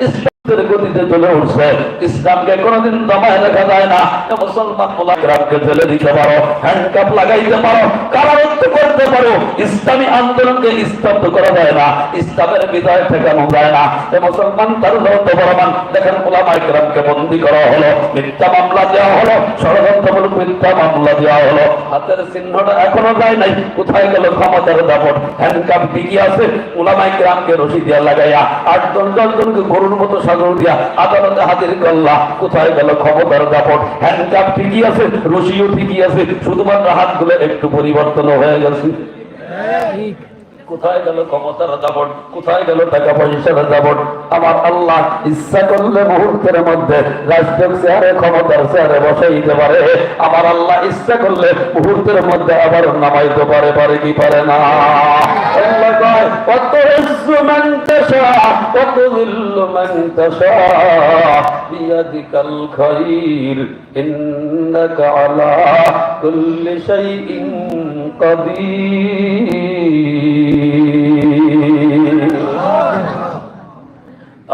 this চলে উঠছে। ইসলামকে কোনোদিন দমায় রাখা যায় না। মুসলমান মোলাগ্রামকে ফেলে দিতে পারো হ্যান্ডকাপ লাগাইতে পারো, কারারুদ্ধ করতে পারো। ইসলামী আন্দোলনকে স্তব্ধ করা যায় না, ইসলামের বিদায় ঠেকানো যায় না। মুসলমান তার লৌত দেখেন মোলামা ইকরামকে বন্দি করা হলো, মিথ্যা মামলা দেওয়া হলো, ষড়যন্ত্রমূলক মিথ্যা মামলা দেওয়া হলো। হাতের চিহ্নটা এখনও যায় নাই, কোথায় গেল ক্ষমতার দাপট? হ্যান্ডকাপ ঠিকই আছে মোলামা ইকরামকে রশি দিয়া লাগাইয়া, আটজন দশজনকে গরুর মতো সাগর দিয়া আদালতে হাজির করলা কোথায় গেল ক্ষমতার দাপট? হ্যান্ডকাপ ঠিকই আছে, রশিও ঠিকই আছে, শুধুমাত্র হাতগুলো একটু পরিবর্তন হয়ে গেছে। কোথায় গেল ক্ষমতার দাপট? কোথায় গেল টাকা পয়সার দাপট? আমার আল্লাহ ইচ্ছা করলে মুহূর্তের মধ্যে রাষ্ট্রের চেয়ারে, ক্ষমতার চেয়ারে বসাইতে পারে। আমার আল্লাহ ইচ্ছা করলে মুহূর্তের মধ্যে আবার নামাইতে পারে পারে কি পারে না? ইন্নাকা আলা কুল্লি শাইইন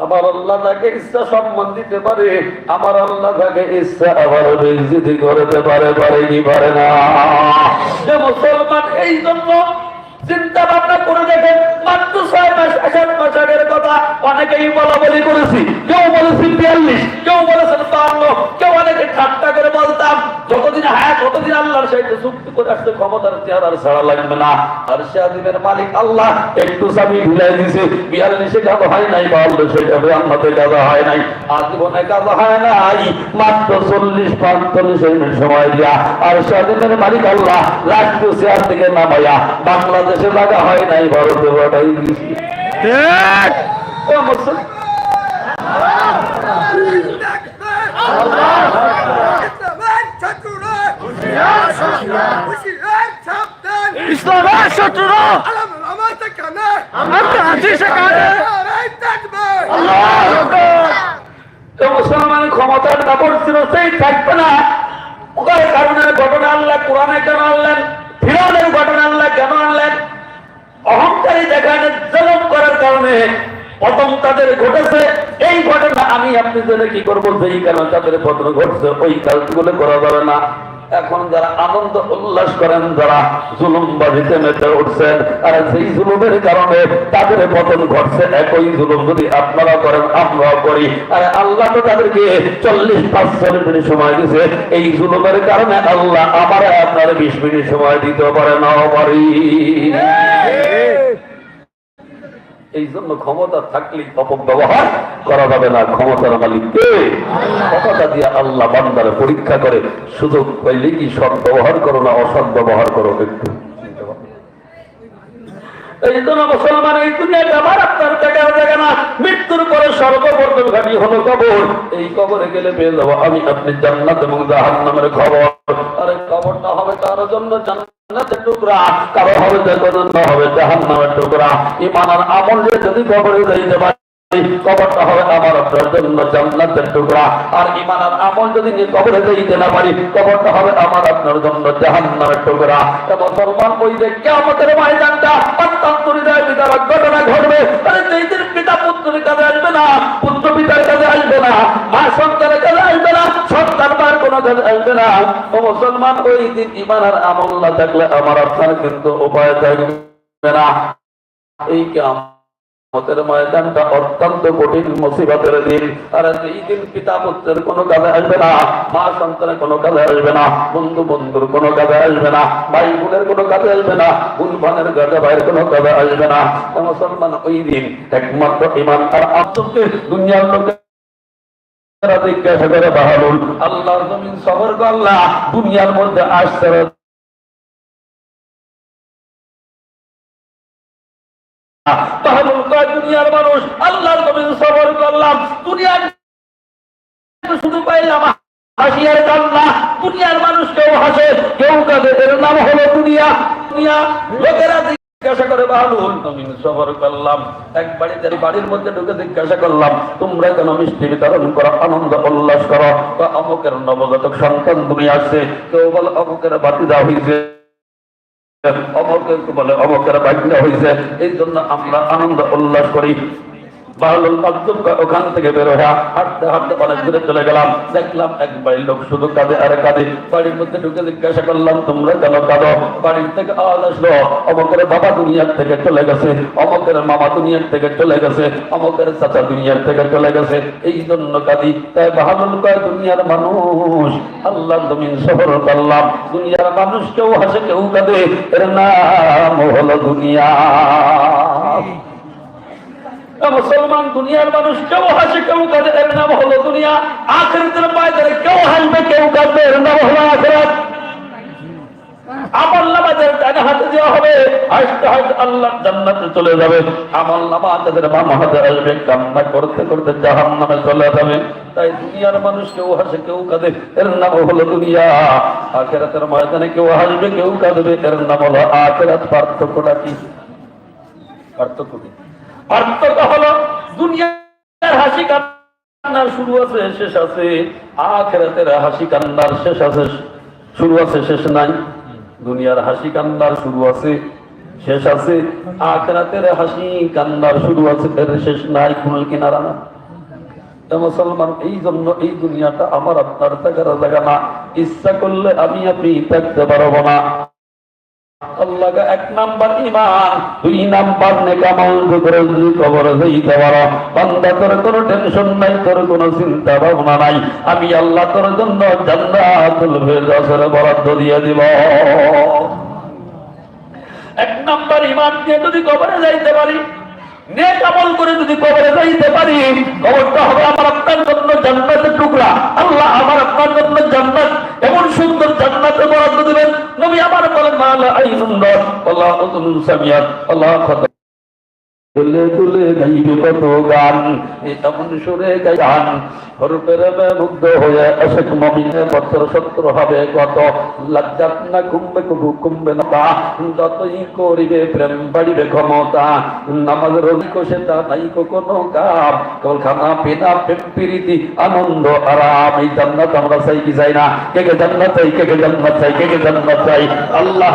আমার আল্লাহ তাকে ইচ্ছা সম্মান দিতে পারে, আমার আল্লাহ তাকে ইচ্ছা আবার করতে পারে কি পারে না? যে মুসলমান এই জন্য চিন্তা ভাবনা করে দেখেন মাত্র ছয় মাস আগের কথা অনেকেই বলা বলি করেছি। কেউ বলেছি বিয়াল্লিশ, কেউ বলেছেন বান্ন কেউ অনেকে ঠাট্টা করে বলতাম যতদিন হ্যাঁ ততদিন আল্লাহর সাথে চুক্তি করে আসতে ক্ষমতার চেহারার ছাড়া লাগবে না। আর মালিক আল্লাহ একটু চাবি ঢুলাই দিছে। বিয়াল্লিশে কাজ হয় নাই বাউন্ন সেটা বিয়ান্নতে কাজ হয় নাই। আজীবনে কাজ হয় নাই মাত্র চল্লিশ পাঁচচল্লিশ মিনিট সময় দিয়া। আর স্বাধীনের মালিক আল্লাহ রাষ্ট্রীয় চেয়ার থেকে নামাইয়া বাংলাদেশে লাগা হয় নাই ভারতে দিছি ও শত্রুরা আমরা আছি সেখানে আল্লাহু মুসলমান ক্ষমতার দাপট ছিল সেই থাকবে না ওদের কারণে ঘটনা আনলেন কোরআনে কেন আনলেন ফিরনের ঘটনা আনলেন কেন আনলেন অহংকারী দেখানে জলম করার কারণে পতন তাদের ঘটেছে এই ঘটনা আমি আপনি জেনে কি করব? যেই কারণে তাদের পতন ঘটছে, ওই কাজগুলো করা যাবে না। এখন যারা আনন্দ উল্লাস করেন, যারা জুলুম বাজিতে মেতে উঠছেন, আর সেই জুলুমের কারণে তাদের পতন ঘটছে, একই জুলুম যদি আপনারা করেন, আমরাও করি। আর আল্লাহ তো তাদেরকে চল্লিশ পাঁচচল্লিশ মিনিট সময় দিছে এই জুলুমের কারণে আল্লাহ আমার আপনার বিশ মিনিট সময় দিতে পারে নাও পারি এই জন্য ক্ষমতা থাকলেই অপব্যবহার করা যাবে না ক্ষমতার মালিক কে ক্ষমতা দিয়ে আল্লাহ বান্দারে পরীক্ষা করে সুযোগ পাইলে কি সৎ ব্যবহার করো না অসৎ ব্যবহার করো একটু? এই জন্য মুসলমান এই দুনিয়াতে আমার আপনার জায়গা জায়গা না মৃত্যুর পরে সর্বপ্রথম ঘাটি হলো কবর। এই কবরে গেলে পেয়ে যাব আমি আপনি জান্নাত এবং জাহান্নামের খবর। আরে কবরটা হবে তার জন্য জান্নাতের টুকরা কারও হবে হবে জাহান্নামের টুকরা ইমানের আমল যদি কবরে যাইতে পারে কবরটা হবে আমার জন্য জান্নাতের টুকরা। আর ইমানের আমল যদি কবরে যাইতে না পারি, কবরটা হবে আমার আপনার জন্য জাহান্নামের টুকরা। এবং মুসলমান ওই যে কিয়ামতের ময়দানটা অত্যন্ত হৃদয় ঘটনা ঘটবে। আরে যেই পিতা পুত্রের কাছে আসবে না, পুত্র পিতার কাছে আসবে না, মা সন্তানের কাছে আসবে না, সন্তান মার কোনো কাছে আসবে না। ও মুসলমান, ওই দিন ইমান আর আমল না থাকলে আমার আপনার কিন্তু উপায় থাকবে না। এই কেমন মতের ময়দানটা অত্যন্ত কঠিন মুসিবতের দিন। আর এই দিন পিতা পুত্রের কোনো কাজে আসবে না, মা সন্তানের কোনো কাজে আসবে না, বন্ধু বন্ধুর কোনো কাজে আসবে না, ভাই বোনের কোনো কাজে আসবে না ভানের কাজে ভাইয়ের কোনো কাজে আসবে না। মুসলমান, ওই দিন একমাত্র ইমান আর আত্মকে দুনিয়ার লোকে আল্লাহর জমিন আল্লাহ দুনিয়ার মধ্যে আসছে দুনিয়ার মানুষ, আল্লাহর জমিন সবর করলাম। দুনিয়ার শুধু পাইলাম হাসিয়ার দুনিয়ার মানুষ কেউ হাসে, কেউ নাম হলো দুনিয়া। দুনিয়া, লোকেরা জিজ্ঞাসা করে করলাম। এক বাড়িতে বাড়ির মধ্যে ঢুকে জিজ্ঞাসা করলাম, তোমরা কেন মিষ্টি বিতরণ করো, আনন্দ উল্লাস করো? বা অমুকের নবজাতক সন্তান দুনিয়া আসছে। কেউ বল, অমুকের বাতি দেওয়া হয়েছে অমকের বলে অমকের বাধ্য হয়েছে এই জন্য আমরা আনন্দ উল্লাস করি। ওখান থেকে বের হয়ে হাঁটতে হাঁটতে অনেক দূরে চলে গেলাম। দেখলাম এক বাড়ির লোক শুধু কাঁদে, আর কাঁদে। বাড়ির মধ্যে ঢুকে জিজ্ঞাসা করলাম, তোমরা কেন কাঁদো? বাড়ির থেকে আওয়াজ আসলো, অমকের বাবা দুনিয়ার থেকে চলে গেছে, অমকের মামা দুনিয়ার থেকে চলে গেছে, অমকের চাচা দুনিয়ার থেকে চলে গেছে। এই জন্য কাঁদি, তাই বাহাদুর কয়, দুনিয়ার মানুষ আল্লাহ তুমি শহর করলাম দুনিয়ার মানুষ কেউ হাসে, কেউ কাঁদে। এর নাম হলো দুনিয়া। মুসলমান দুনিয়ার মানুষ কেউ হাসে, কেউ কাঁদে, এর নাম হলো দুনিয়া। আখেরাতের পায়দারে কেউ হাসবে, কেউ কাঁদবে, এর নাম হলো আখেরাত। আল্লাহ করতে তাই দুনিয়ার মানুষ কেউ হাসে, কেউ কাঁদে নাম হলো দুনিয়া। কেউ হাসবে, কেউ নাম হলো পার্থক্যটা কি? পার্থক্য পার্থক্য হলো দুনিয়ার হাসি কান্নার শুরু আছে, শেষ আছে। আখেরাতের হাসি কান্নার শেষ আছে, শুরু আছে, শেষ নাই। দুনিয়ার হাসি কান্নার শুরু আছে, শেষ আছে। হাসি কান্নার শুরু আছে এর শেষ নাই কুল কিনারা না। মুসলমান, এই জন্য এই দুনিয়াটা আমার আপনার থাকার জায়গা না। ইচ্ছা করলে আমি আপনি থাকতে পারব না। কোনো টেনশন নাই, তোর কোনো চিন্তা ভাবনা নাই, আমি আল্লাহ তোর জন্য বরাদ্দ দিয়ে দিব। এক নাম্বার ইমান দিয়ে যদি কবরে যাইতে পারি নেক আমল করে যদি কবরে যাইতে পারি আমার আপনার জন্য জান্নাতের টুকরা। আল্লাহ আমার আপনার জন্য জান্নাত, এমন সুন্দর জান্নাতে বরাদ্দ দিবেন। নবী আমার বলেন, মালা আইনুন সুন্দর আল্লাহ আল্লাহ তুলে তুলে গাইবে কত গান এমন সুরে গান। হরফের মুগ্ধ হয়ে অশেখ মমিনে বছর সত্তর হবে কত। লজ্জাত না কুম্বে কবু কুম্বে না যতই করিবে প্রেম বাড়িবে ক্ষমতা। নামাজ রবি কোষে তা নাই কোনো কাম কেবল খানা পিনা, প্রেম, প্রীতি, আনন্দ, আরাম, এই জান্নাত আমরা চাই কি চাই না? কে কে জান্নাত চাই, কে কে জান্নাত চাই, কে কে জান্নাত চাই? আল্লাহ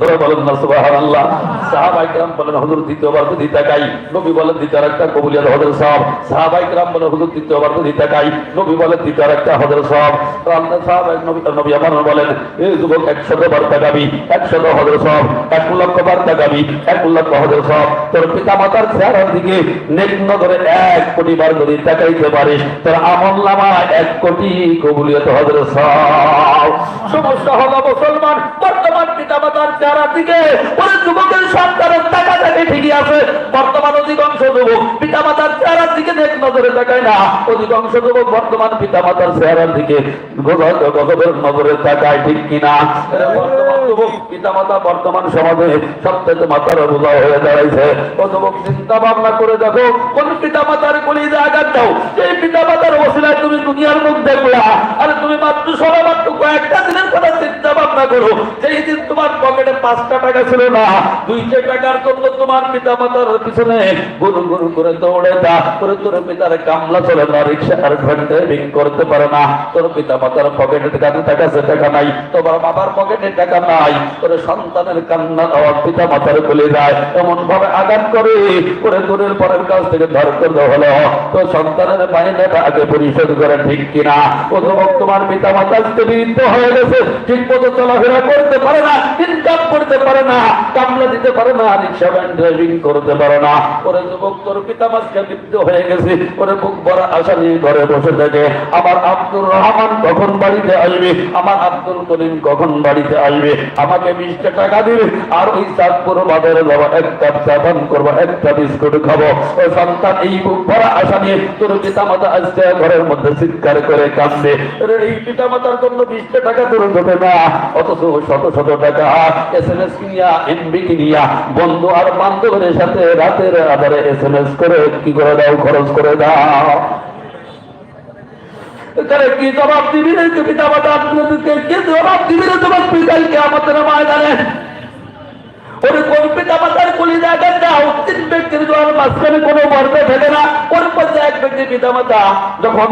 ধরে বলেন না সুবহানাল্লাহ সাহাবায়ে کرام বলেন হুজুর দ্বিতীয়বার তো দিতে গাই নবী বলেন দ্বিতীয় একটা কবুলিয়ত হজর সাহেব সাহাবায়ে کرام বলেন হুজুর দ্বিতীয়বার তো দিতে গাই নবী বলেন দ্বিতীয় একটা হজর সাহেব তো আল্লাহ সাহাবায়ে নবী নবী আমার বলেন এই যুবক 100 বার তাকাবি 100 হজর সাহেব 1 লক্ষ বার তাকাবি 1 লক্ষ হজর সাহেব তোর পিতা মাতার চেহারার দিকে নেক নজরে 1 কোটি বার যদি তাকাইতে পারিস তোর আমল নামা 1 কোটি কবুলিয়ত হজর সাহেব সমস্যা হলো মুসলমান বর্তমান পিতা মাতার চেহারা দিকে ওই যুবকের সন্তানের টাকা থাকে, ঠিকই আছে। বর্তমান অধিকাংশ যুবক পিতা মাতার চেহারার দিকে দেখ নজরে তাকায় না। অধিকাংশ যুবক বর্তমান পিতা চেহারার দিকে গজবের নজরে তাকায়, ঠিক কিনা? বর্তমান বর্তমান সমাজে সবচেয়ে মাতার বোঝা হয়ে দাঁড়াইছে। যুবক, চিন্তা ভাবনা করে দেখো, কোন পিতা মাতার কলিজে আঘাত দাও? সেই পিতা মাতার তুমি দুনিয়ার মুখ দেখলা, আর তুমি মাত্র সবাই মাত্র কয়েকটা দিনের কথা চিন্তা ভাবনা করো সেই দিন তোমার পকেটে পাঁচটা টাকা ছিল না, দুইটা টাকার জন্য তোমার পিতা মাতার পিছনে গুরু গুরু করে দৌড়ে দা করে তোর পিতার কামলা চলে না, রিক্সা আর ড্রাইভিং করতে পারে না। তোর পিতা মাতার পকেটে টাকা টাকা আছে টাকা নাই। তোমার বাবার পকেটে টাকা নাই। তোর সন্তানের কান্না আমার পিতা মাতার বলে যায়। এমন ভাবে আঘাত করে করে তোরের পরের কাছ থেকে ধর করতে হলো। তো সন্তানের মাইনেটা আগে পরিশোধ করে, ঠিক কিনা? ও তোমার পিতা মাতা আজকে বিরুদ্ধ হয়ে গেছে। ঠিক মতো চলাফেরা করতে পারে না। ইনকাম করতে পারে না, কামলা দিতে পারে না, রিক্সা ভ্যান ড্রাইভিং করতে পারে না। ওরে যুবক, তোর পিতা মাসকে বিরুদ্ধ হয়ে গেছে। ওরে বুক ভরা আশা নিয়ে ঘরে বসে থাকে। আমার আব্দুর রহমান কখন বাড়িতে আসবে? আমার আব্দুল করিম কখন বাড়িতে আসবে? আমাকে বিশটা টাকা দিবে। আর ওই চাঁদপুর বাজারে যাব। এক কাপ চা পান করব একটা বিস্কুট খাব। ওই সন্তান, এই বুক ভরা আশা নিয়ে তোর পিতা মাতা আসছে ঘরের মধ্যে চিৎকার করে কান্দে এই পিতা মাতার জন্য বিশটা টাকা তোর দেবে না, অথচ শত শত টাকা। এস এম এস কিনিয়া এমবি কিনিয়া, বন্ধু আর বান্ধবের সাথে রাতের আধারে এস এম এস করে কি করে দাও, খরচ করে দাও। কোন ব্যক্তির মাঝখানে কোনো মর্মে থাকে না। এক ব্যক্তি পিতা মাতা যখন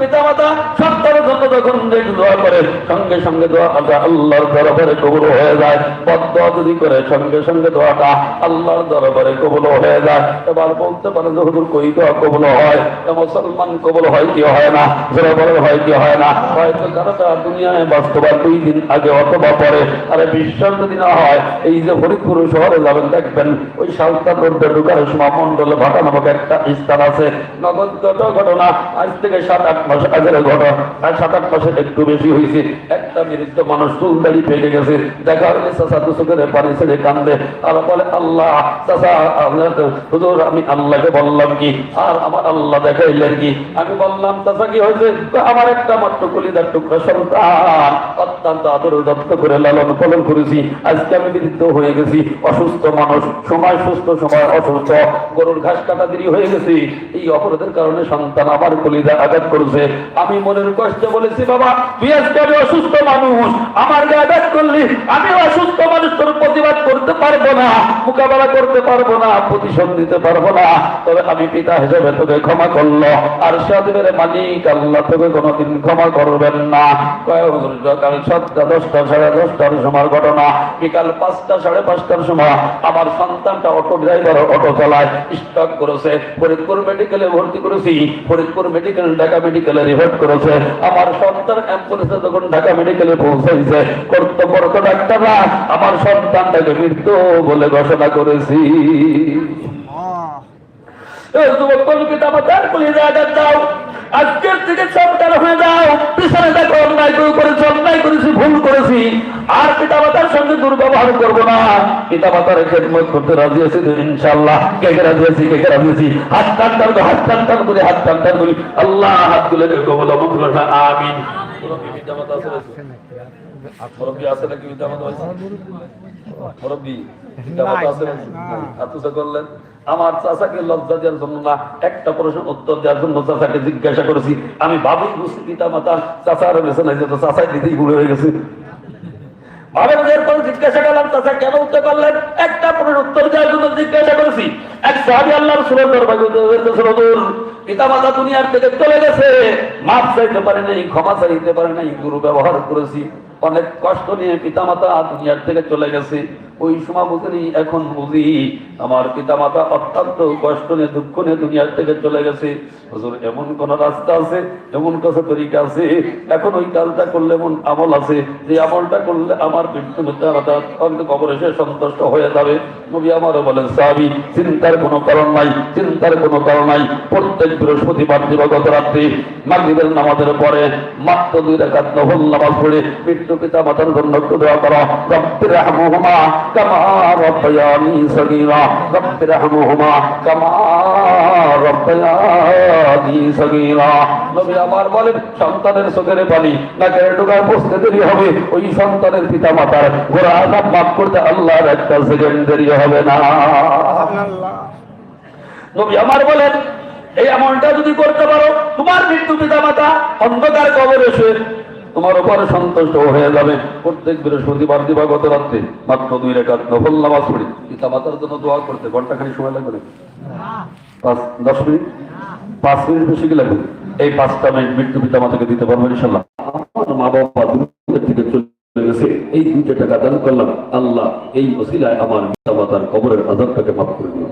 পিতা মাতা সন্তানের জন্য যখন দোয়া করে, সঙ্গে সঙ্গে দোয়া আল্লাহ, আল্লাহর দরবারে কবুল হয়ে যায়। বদ্ধ যদি করে, সঙ্গে সঙ্গে দোয়াটা আল্লাহর দরবারে কবুল হয়ে যায়। এবার বলতে পারে যে হুজুর, কই দোয়া কবুল হয়? মুসলমান কবুল হয় কি হয় না? যারা বলে হয় কি হয় না? হয়তো কারোটা দুনিয়ায় বাস্তবা দুই দিন আগে অথবা পরে, আরে বিশ্বাস যদি না হয়, এই যে ফরিদপুর শহরে যাবেন, দেখবেন ওই সালতান রোডে ঢুকার সময় মন্ডলে ভাটা নামক একটা স্থান আছে। নগদ ঘটনা। আজ থেকে সাত আট মাস আগের ঘটনা। সাত আট মাসের একটু বেশি হয়েছে। একটা মানুষ চুল দাড়ি পেকে গেছে। দেখা হলে চাষা করে পানি ছেড়ে কান্দে আর বলে, আল্লাহ চাষা আমি আল্লাহকে বললাম কি? আর আমার আল্লাহ দেখাইলেন কি? আমি বললাম চাষা কি হয়েছে? আমার একটা মাত্র কলিদার টুকরা সন্তান অত্যন্ত আদর করে লালন পালন করেছি। আজকে আমি বিরুদ্ধ হয়ে গেছি, অসুস্থ মানুষ। সময় সুস্থ, সময় অসুস্থ। গরুর ঘাস কাটা দেরি হয়ে গেছি। এই অপরাধের কারণে সন্তান আমার কলিদা আঘাত করেছে। আমি মনের কষ্টে বলেছি, বাবা, তুই আজকে আমি অসুস্থ মানুষ। আমার গায়ে করলি, আমি অসুস্থ মানুষ, তোর প্রতিবাদ করতে পারব না, মোকাবেলা করতে পারব না, প্রতিশোধ দিতে পারব না। তবে আমি পিতা হিসেবে তোকে ক্ষমা করল। আর সাদের মালিক আল্লাহ তোকে কোনোদিন ক্ষমা করবেন না। সকাল সাতটা, দশটা, সাড়ে দশটার সময় ঘটনা। বিকাল পাঁচটা, সাড়ে পাঁচটার সময় আমার সন্তানটা অটো ড্রাইভার অটো চালায় স্টক করেছে। ফরিদপুর মেডিকেলে ভর্তি করেছি। ফরিদপুর মেডিকেল ঢাকা মেডিকেলে রিভার্ট করেছে। আমার সন্তান অ্যাম্বুলেন্সে যখন ঢাকা মেডিকেলে পৌঁছাইছে কর্তব্যরত ডাক্তাররা আমার সন্তানটাকে মৃত্যু বলে ঘোষণা করেছি। হাত আল্লাহ হাত না আমিন। করলেন আমার লজ্জা দেওয়ার জন্য না, একটা প্রশ্ন উত্তর দেওয়ার জন্য জিজ্ঞাসা করেছি। আমি ভাবি বুঝছি পিতা মাতা চাচার গেছে না যে তো চাচাই দিতেই হয়ে গেছে। জিজ্ঞাসা করলাম, চাচা কেন উত্তর করলেন? একটা প্রশ্ন উত্তর দেওয়ার জন্য জিজ্ঞাসা করেছি। এক সাহাবি সুরন্দর পিতা মাতা দুনিয়ার থেকে চলে গেছে। মাপ চাইতে পারে নাই, ক্ষমা চাইতে পারে নাই, গুরু ব্যবহার করেছি। অনেক কষ্ট নিয়ে পিতা মাতা দুনিয়ার থেকে চলে গেছে। ওই সময় বুঝিনি এখন বুঝি আমার পিতা মাতা অত্যন্ত কষ্ট নিয়ে, দুঃখ নিয়ে দুনিয়ার থেকে চলে গেছে। হুজুর, এমন কোন রাস্তা আছে, এমন কত তরিকা আছে? এখন ওই কাজটা করলে এমন আমল আছে যে আমলটা করলে আমার মৃত্যু মাতা অন্ত কবরে সে সন্তুষ্ট হয়ে যাবে। নবী আমারও বলেন, সাহাবি, চিন্তার কোনো কারণ নাই, চিন্তার কোনো কারণ নাই। প্রত্যেক বৃহস্পতিবার দিবাগত রাত্রি মাগরিবের নামাজের পরে মাত্র দুই রাকাত নফল নামাজ পড়ে পিতা মাতার জন্য দোয়া করো। রব্বির রাহমুহুমা কামা রব্বায়ানি সগীরা রব্বির রাহমুহুমা কামা রব্বায়ানি সগীরা নবী আমার বলেন, সন্তানের চোখের পানি নাকের ঢোকার বসতে দেরি হবে। ওই সন্তানের পিতা মাতার ঘোরা আঘাত মাফ করতে আল্লাহর একটা সেকেন্ড দেরি হবে না। নবী আমার বলেন, এই আমলটা যদি করতে পারো, তোমার মৃত্যু পিতা মাতা অন্ধকার কবরে শুয়ে তোমার উপরে সন্তুষ্ট হয়ে যাবে। প্রত্যেক বৃহস্পতিবার দিবাগত রাত্রে মাত্র দুই রেখা নফল নামাজ পড়ি। পিতা মাতার জন্য দোয়া করতে ঘণ্টা খানি সময় লাগবে দশ মিনিট? পাঁচ মিনিট বেশি কি লাগবে? এই পাঁচটা মিনিট মৃত্যু পিতা মাতাকে দিতে পারব ইনশাল্লাহ আমার মা বাবা দুনিয়া থেকে চলে গেছে। এই দুইটা টাকা দান করলাম। আল্লাহ এই ওসিলায় আমার পিতা মাতার কবরের আজাবটাকে মাফ করে দিল।